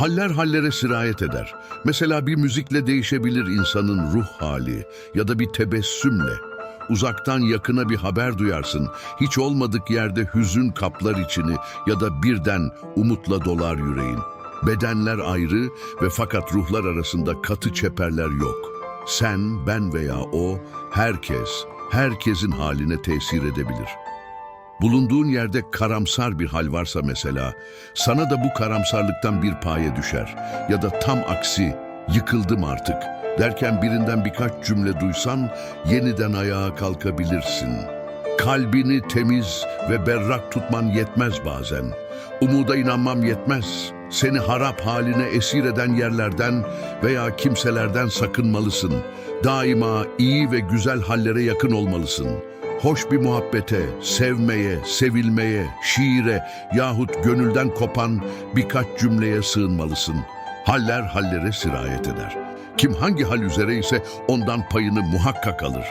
Haller hallere sirayet eder. Mesela bir müzikle değişebilir insanın ruh hali ya da bir tebessümle. Uzaktan yakına bir haber duyarsın. Hiç olmadık yerde hüzün kaplar içini ya da birden umutla dolar yüreğin. Bedenler ayrı ve fakat ruhlar arasında katı çeperler yok. Sen, ben veya o, herkes, herkesin haline tesir edebilir. Bulunduğun yerde karamsar bir hal varsa mesela, sana da bu karamsarlıktan bir paye düşer. Ya da tam aksi, yıkıldım artık derken birinden birkaç cümle duysan, yeniden ayağa kalkabilirsin. Kalbini temiz ve berrak tutman yetmez bazen. Umuda inanmam yetmez. Seni harap haline esir eden yerlerden veya kimselerden sakınmalısın. Daima iyi ve güzel hallere yakın olmalısın. Hoş bir muhabbete, sevmeye, sevilmeye, şiire yahut gönülden kopan birkaç cümleye sığınmalısın. Haller hallere sirayet eder. Kim hangi hal üzere ise ondan payını muhakkak alır.